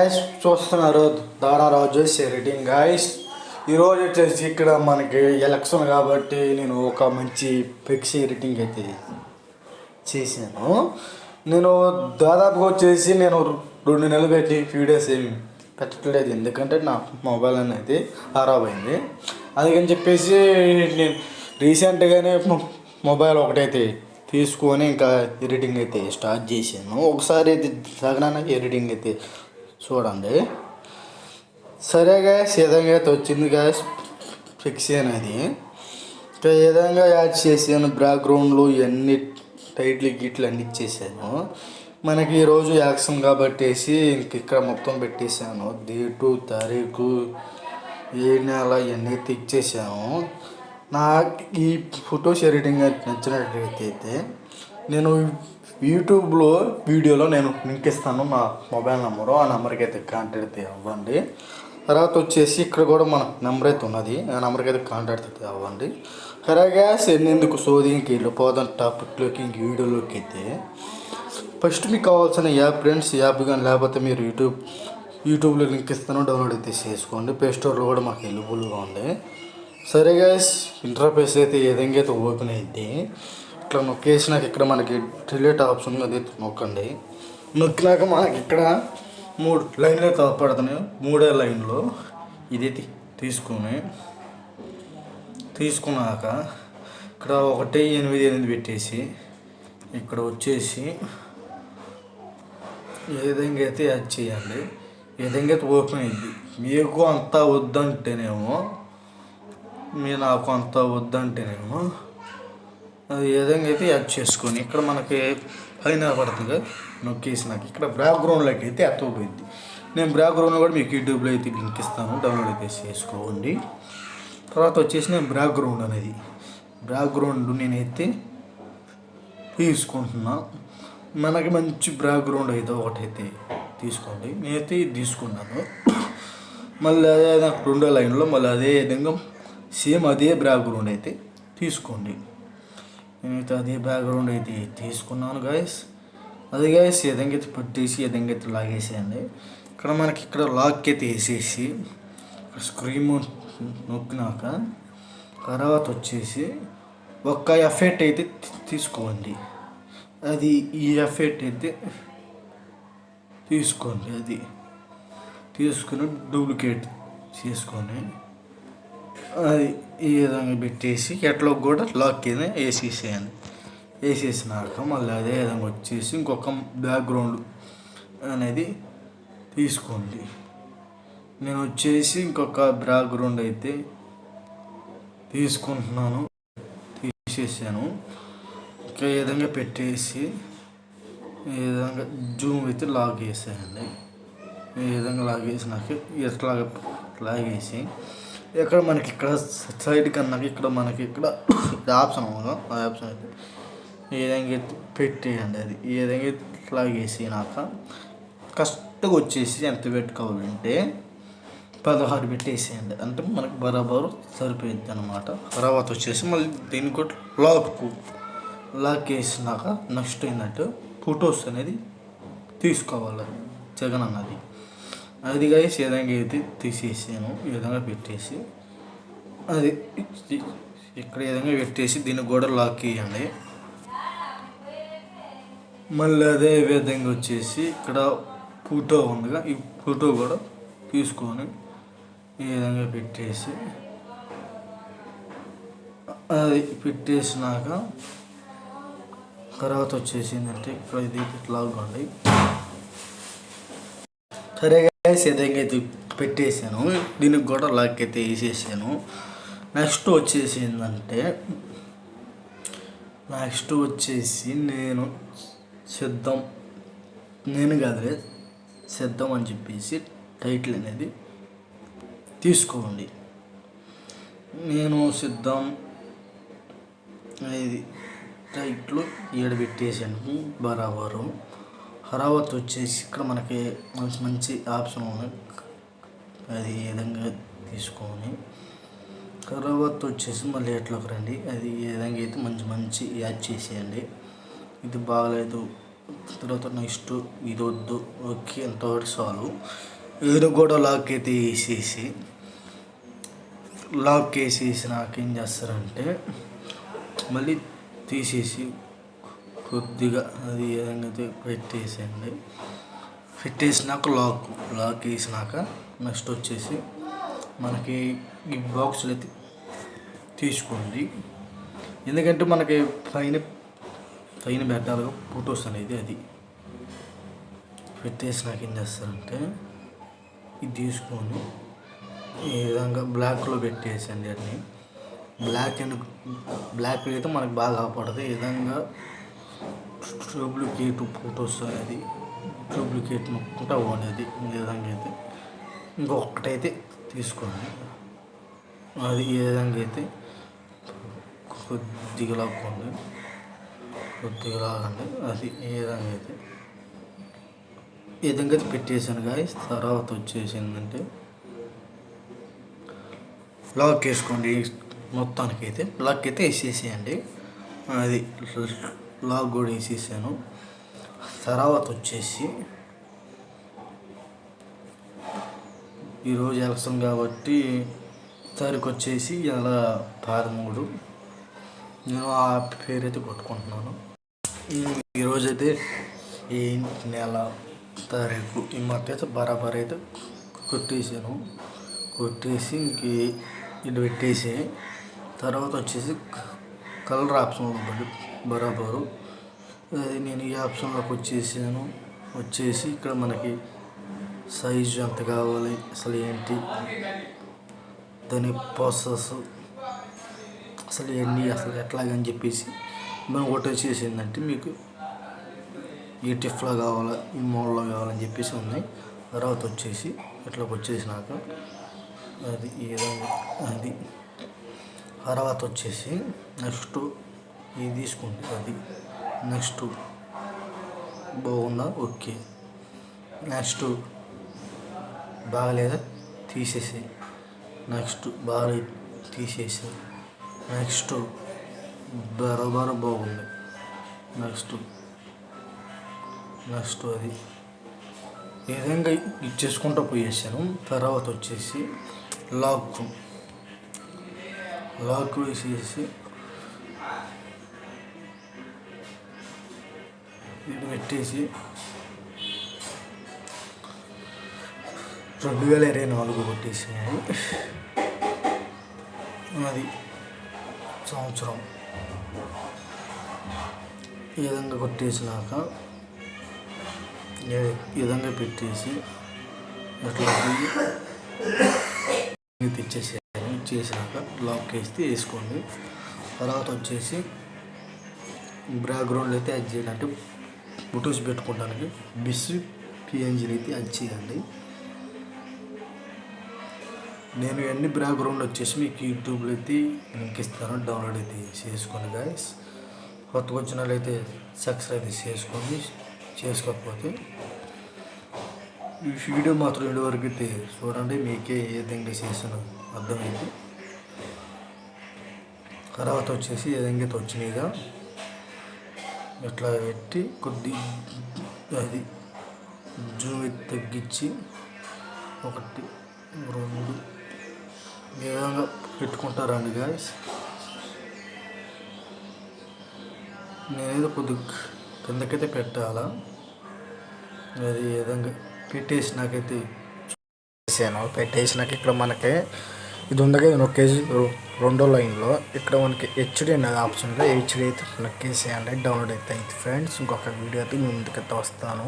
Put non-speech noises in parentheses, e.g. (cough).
Guys చూస్తున్నారు. దారా రాజు editing guys ఈరోజు వచ్చేసి ఇక్కడ మనకి ఎలక్షన్ కాబట్టి నేను ఒక మంచి పిక్స్ ఎడిటింగ్ అయితే చేశాను. నేను దాదాపుగా వచ్చేసి నేను రెండు నెలలు పెట్టి వీడియోస్ ఏమి పెట్టట్లేదు. ఎందుకంటే నా మొబైల్ అనేది ఖరాబ్ అయింది. అందుకని చెప్పేసి నేను రీసెంట్గానే మొబైల్ ఒకటైతే తీసుకొని ఇంకా ఎడిటింగ్ అయితే స్టార్ట్ చేశాను. ఒకసారి అయితే సగనాన ఎడిటింగ్ అయితే చూడండి. సరే గ్యాస్ విధంగా అయితే వచ్చింది గ్యాస్ ఫిక్స్ అనేది. ఇంకా ఈ విధంగా యాడ్ చేసాను బ్యాక్గ్రౌండ్లు ఇవన్నీ టైట్లు గిట్లు అన్ని ఇచ్చేసాను. మనకి ఈరోజు యాక్షన్ కాబట్టేసి ఇంక ఇక్కడ మొత్తం పెట్టేశాను. డేటు తారీఖు ఏ నెల ఇవన్నీ అయితే నాకు ఈ ఫొటోస్ ఎడిటింగ్ నచ్చినట్లయితే అయితే నేను యూట్యూబ్లో వీడియోలో నేను లింక్ ఇస్తాను నా మొబైల్ నెంబరు ఆ నెంబర్కి అయితే కాంటాక్ట్ ఇవ్వండి అవ్వండి. తర్వాత వచ్చేసి ఇక్కడ కూడా మన నెంబర్ అయితే ఉన్నది ఆ నెంబర్కి అయితే కాంటాక్ట్ అయితే అవ్వండి. కరెక్ట్గా ఎందుకు సోది ఇంక వెళ్ళిపోదాం టాపిక్లోకి ఇంక వీడియోలోకి అయితే. ఫస్ట్ మీకు కావాల్సిన యాప్ ఫ్రెండ్స్ యాప్ కానీ లేకపోతే మీరు యూట్యూబ్ యూట్యూబ్లో లింక్ ఇస్తాను డౌన్లోడ్ అయితే చేసుకోండి. ప్లే స్టోర్లో కూడా మాకు అవైలబుల్గా ఉంది. సరే గాయస్ ఇంటర్ఫేస్ అయితే ఏ విధంగా అయితే ఓపెన్ అయింది ఇట్లా నొక్కేసినాక ఇక్కడ మనకి డిలీట్ ఆప్షన్ అది నొక్కండి. నొక్కినాక మనకి ఇక్కడ మూడు లైన్లే అయితే మూడే లైన్లో ఇది తీసుకొని తీసుకున్నాక ఇక్కడ ఒకటి ఎనిమిది ఎనిమిది పెట్టేసి ఇక్కడ వచ్చేసి ఏ విధంగా అయితే యాడ్ చేయండి ఏ విధంగా అయితే ఓపెన్ అయింది. మీకు అంతా వద్దంటేనేమో మీ నాకు అంతా వద్దంటేనేమో ఈ విధంగా అయితే యాడ్ చేసుకొని ఇక్కడ మనకి పైన పడుతుంది. నొక్కేసినాక ఇక్కడ బ్యాక్గ్రౌండ్లోకి అయితే ఎత్తపోయింది నేను బ్యాక్గ్రౌండ్ కూడా మీకు యూట్యూబ్లో అయితే లింక్ ఇస్తాను. డౌన్లోడ్ అయితే చేసుకోండి. తర్వాత వచ్చేసి నేను బ్యాక్గ్రౌండ్ అనేది. బ్యాక్గ్రౌండ్ నేనైతే తీసుకుంటున్నా. మనకి మంచి బ్యాక్గ్రౌండ్ అయితే ఒకటైతే తీసుకోండి. నేనైతే ఇది తీసుకున్నాను. మళ్ళీ అదే నాకు రెండో లైన్లో మళ్ళీ అదే విధంగా సేమ్ అదే బ్యాక్గ్రౌండ్ అయితే తీసుకోండి. నేనైతే అదే బ్యాక్గ్రౌండ్ అయితే తీసుకున్నాను గాయస్ అది గాయస్ ఏదంగా అయితే పెట్టేసి ఈ లాగేసేయండి. ఇక్కడ మనకి ఇక్కడ లాక్ అయితే వేసేసి స్క్రీన్ నొక్కినాక తర్వాత వచ్చేసి ఒక్క ఎఫెక్ట్ అయితే తీసుకోండి. అది ఈ ఎఫెక్ట్ అయితే తీసుకోండి అది తీసుకుని డూప్లికేట్ చేసుకొని అది ఈ విధంగా పెట్టేసి ఎట్లా కూడా లాక్ కింద వేసేసేయండి వేసేసినాక మళ్ళీ అదే విధంగా వచ్చేసి ఇంకొక బ్యాక్గ్రౌండ్ అనేది తీసుకోండి. నేను వచ్చేసి ఇంకొక బ్యాక్గ్రౌండ్ అయితే తీసుకుంటున్నాను. తీసేసాను. ఇంకా ఈ విధంగా పెట్టేసి ఈ విధంగా జూమ్ అయితే లాగ్ వేసేయండి ఈ విధంగా లాగేసినాక ఎట్లాగా లాగేసి ఇక్కడ మనకి ఇక్కడ సైడ్ కన్నా ఇక్కడ మనకి ఇక్కడ (coughs) ఆప్షన్ ఆ ఆప్షన్ అయితే ఈ విధంగా పెట్టేయండి అది. ఈ విధంగా అయితే లాగేసినాక కరెక్ట్గా వచ్చేసి ఎంత పెట్టుకోవాలంటే పదహారు పెట్టేసేయండి. అంటే మనకి బరాబరు సరిపోయింది అనమాట తర్వాత వచ్చేసి మళ్ళీ దీనికి కూడా లాక్ లాక్ వేసినాక నెక్స్ట్ ఏంటంటే ఫొటోస్ అనేది తీసుకోవాలి జగన్ అన్నది. అది కలిసి ఈ విధంగా అయితే తీసేసాను ఈ విధంగా పెట్టేసి అది ఇక్కడ ఈ విధంగా పెట్టేసి దీన్ని కూడా లాక్ వేయండి మళ్ళీ అదే విధంగా వచ్చేసి ఇక్కడ ఫోటో ఉందిగా ఈ ఫోటో కూడా తీసుకొని ఈ విధంగా పెట్టేసి అది పెట్టేసినాక తర్వాత వచ్చేసి ఏంటంటే ఇక్కడ ఇది ఇట్లా సరే గ్యాస్ ఏదైతే పెట్టేసాను దీనికి కూడా లాక్ అయితే వేసేసాను. నెక్స్ట్ వచ్చేసి ఏంటంటే నెక్స్ట్ వచ్చేసి నేను సిద్ధం నేను కాదులే సిద్ధం అని చెప్పేసి టైటిల్ అనేది తీసుకోండి. నేను సిద్ధం ఇది టైట్లు ఏడు పెట్టేసాను బరాబరు. హరావత్ వచ్చేసి ఇక్కడ మనకి మంచి మంచి ఆప్షన్ ఉంది అది ఏ విధంగా తీసుకొని తర్వాత వచ్చేసి మళ్ళీ ఎట్లోకి రండి. అది ఏ విధంగా అయితే మంచి మంచి యాడ్ చేసేయండి. ఇది బాగలేదు. తర్వాత నెక్స్ట్ ఇది వద్దు. ఓకే ఎంతవరకు సాల్వ్ ఇది కూడా లాక్ అయితే వేసేసి లాక్ వేసేసి నాకేం చేస్తారంటే మళ్ళీ తీసేసి కొద్దిగా అది ఏ విధంగా అయితే పెట్టేసేయండి. పెట్టేసినాక లాక్ లాక్ వేసినాక నెక్స్ట్ వచ్చేసి మనకి ఈ బాక్సులు అయితే తీసుకోండి. ఎందుకంటే మనకి పైన పైన పెట్టాలిగా ఫొటోస్ అనేది అది. పెట్టేసినాక ఏం చేస్తారంటే ఇది తీసుకొని ఈ విధంగా బ్లాక్లో పెట్టేసండి అన్నీ. బ్లాక్ అండ్ బ్లాక్ అయితే మనకు బాగా కాపాడదు ఈ విధంగా డూప్లికేట్ ఫొటోస్ అనేది డూప్లికేట్ మొక్కుంటా అనేది ఈ విధంగా అయితే ఇంకొకటైతే తీసుకోండి. అది ఏ విధంగా అయితే కొద్దిగా లాక్కోండి. కొద్దిగా లాగండి. అది ఏ విధంగా అయితే ఈ విధంగా అయితే పెట్టేసాను గాయస్ తర్వాత వచ్చేసిందంటే లాక్ వేసుకోండి మొత్తానికి అయితే లాక్ అయితే వేసేసేయండి. అది లాక్ కూడా వేసేసాను. తర్వాత వచ్చేసి ఈరోజు ఎలక్షన్ కాబట్టి తారీఖు వచ్చేసి ఇలా పదమూడు. నేను ఆ పేరు అయితే కొట్టుకుంటున్నాను. ఈరోజు అయితే ఈ నెల తారీఖు ఈ మధ్య అయితే బరాబర్ అయితే కొట్టేసాను. కొట్టేసి ఇంక ఇటు పెట్టేసి తర్వాత వచ్చేసి కలర్ ఆప్షన్లో పడి బరాబరు. అది నేను ఈ ఆప్షన్లోకి వచ్చేసాను. వచ్చేసి ఇక్కడ మనకి సైజు ఎంత కావాలి అసలు ఏంటి? దాని ప్రాసెస్ అసలు ఎన్ని అసలు ఎట్లాగని చెప్పేసి మనం ఒకటి వచ్చేసిందంటే మీకు ఈ టిఫ్లో కావాలా ఈ మోడల్లో కావాలని చెప్పేసి ఉన్నాయి. తర్వాత వచ్చేసి ఇట్లా వచ్చేసినాక అది ఏదో అది తర్వాత వచ్చేసి నెక్స్ట్ ఇది తీసుకుంటే అది. నెక్స్ట్ బాగుందా? ఓకే. నెక్స్ట్ బాగలేదా? తీసేసి నెక్స్ట్ బాగా తీసేసి నెక్స్ట్ బరోబర బాగుంది. నెక్స్ట్ నెక్స్ట్ అది. ఈ విధంగా ఇచ్చేసుకుంటూ పోయేసాను. తర్వాత వచ్చేసి లాక్ లాక్ వేసేసి ఇది పెట్టేసి రెండు వేల ఇరవై నాలుగు కొట్టేసినాయి అది సంవత్సరం. ఈ విధంగా కొట్టేసినాక ఈ విధంగా పెట్టేసి అట్లా చేసాక ఇచ్చేసినాక లాక్ వేస్తే వేసుకోండి. తర్వాత వచ్చేసి బ్యాక్గ్రౌండ్ అయితే అది చేయాలంటే ఫొటోస్ పెట్టుకోవడానికి బిస్ పిఎన్జీని అయితే అది చేయండి నేను ఎన్ని బ్యాక్గ్రౌండ్ వచ్చేసి మీకు యూట్యూబ్లో అయితే లింక్ ఇస్తాను డౌన్లోడ్ అయితే చేసుకోండి గాయస్ కొత్తగా వచ్చిన అయితే సబ్స్క్రైబ్ అయితే చేసుకోండి చేసుకోకపోతే ఈ వీడియో మాత్రం ఇంటి వరకు అయితే చూడండి మీకే ఏ విధంగా చేసాను అర్థమైంది. తర్వాత వచ్చేసి ఏదంగా అయితే వచ్చినాయిగా ఇట్లా పెట్టి కొద్ది అది జూమ్ తగ్గించి ఒకటి రెండు ఏ విధంగా పెట్టుకుంటారండి గాయస్? నేనేదో కొద్ది కిందకైతే పెట్టాలా? అది ఈ విధంగా పెట్టేసి నాకైతే చేశాను పెట్టేసినాక ఇక్కడ మనకి ఇది ఉందగా ఇది నొక్కేసి రె- రెండో లైన్లో ఇక్కడ మనకి హెచ్డి అనేది ఆప్షన్లో హెచ్డి అయితే నొక్కేసేయండి డౌన్లోడ్ అయితే అయితే ఫ్రెండ్స్ ఇంకొక వీడియో అయితే ముందుకైతే వస్తాను.